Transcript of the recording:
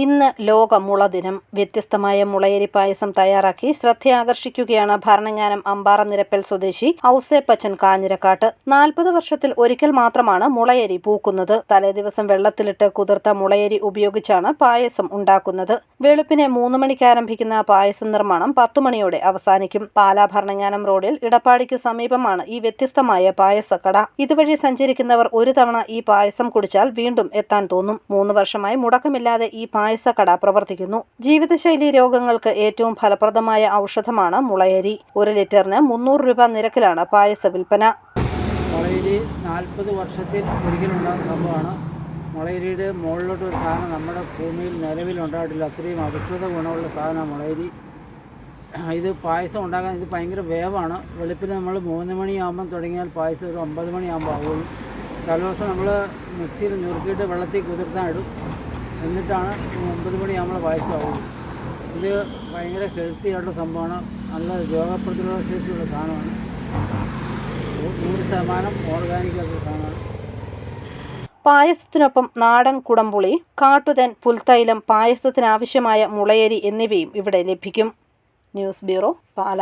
ഇന്ന് ലോക മുള ദിനം വ്യത്യസ്തമായ മുളയരി പായസം തയ്യാറാക്കി ശ്രദ്ധയാകർഷിക്കുകയാണ് ഭരണങ്ങാനം അമ്പാറ നിരപ്പൽ സ്വദേശി ഔസേപ്പച്ചൻ കാഞ്ഞിരക്കാട്ട്. നാൽപ്പത് വർഷത്തിൽ ഒരിക്കൽ മാത്രമാണ് മുളയരി പൂക്കുന്നത്. തലേദിവസം വെള്ളത്തിലിട്ട് കുതിർത്ത മുളയരി ഉപയോഗിച്ചാണ് പായസം ഉണ്ടാക്കുന്നത്. വെളുപ്പിനെ മൂന്ന് മണിക്ക് ആരംഭിക്കുന്ന പായസ നിർമ്മാണം പത്തു മണിയോടെ അവസാനിക്കും. പാലാ ഭരണങ്ങാനം റോഡിൽ ഇടപ്പാടിക്ക് സമീപമാണ് ഈ വ്യത്യസ്തമായ പായസക്കട. ഇതുവഴി സഞ്ചരിക്കുന്നവർ ഒരു തവണ ഈ പായസം കുടിച്ചാൽ വീണ്ടും എത്താൻ തോന്നും. മൂന്ന് വർഷമായി മുടക്കമില്ലാതെ ഈ പായസക്കട പ്രവർത്തിക്കുന്നു. ജീവിതശൈലി രോഗങ്ങൾക്ക് ഏറ്റവും ഫലപ്രദമായ ഔഷധമാണ് മുളയരി. ഒരു ലിറ്ററിന് മുന്നൂറ് രൂപ നിരക്കിലാണ് പായസ വിൽപ്പന. മുളയരി നാൽപ്പത് വർഷത്തിൽ ഒരിക്കലുണ്ടാകുന്ന സംഭവമാണ്. മുളയരിയുടെ മുകളിലോട്ട് ഒരു സാധനം നമ്മുടെ ഭൂമിയിൽ നിലവിലുണ്ടായിട്ടില്ല അത്രയും ഔഷധ ഗുണമുള്ള സാധനമാണ് മുളയരി. ഇത് പായസം ഉണ്ടാക്കാൻ ഇത് ഭയങ്കര വേവാണ്. വെളുപ്പിന് നമ്മൾ മൂന്ന് മണിയാകുമ്പം തുടങ്ങിയാൽ പായസം ഒരു ഒമ്പത് മണിയാകുമ്പോൾ ആവുള്ളൂ. തലേദിവസം നമ്മൾ മിക്സിയിൽ ഞുറുക്കിയിട്ട് വെള്ളത്തിൽ കുതിർത്താൻ ഇടും. എന്നിട്ടാണ് ഒമ്പത് മണിയാകുമ്പോൾ നമ്മൾ വായിച്ചാവുന്നത് ഇത് ഭയങ്കര ഹെൽത്തി ആയിട്ടുള്ള സംഭവമാണ്. നല്ല രോഗപ്രതിരോധ ശേഷിയുള്ള സാധനമാണ്. നൂറ് ശതമാനം ഓർഗാനിക് ആയിട്ടുള്ള സാധനമാണ്. പായസത്തിനൊപ്പം നാടൻ കുടംപുളി കാട്ടുതൻ പുൽത്തൈലം പായസത്തിനാവശ്യമായ മുളയരി എന്നിവയും ഇവിടെ ലഭിക്കും. News bureau Pala.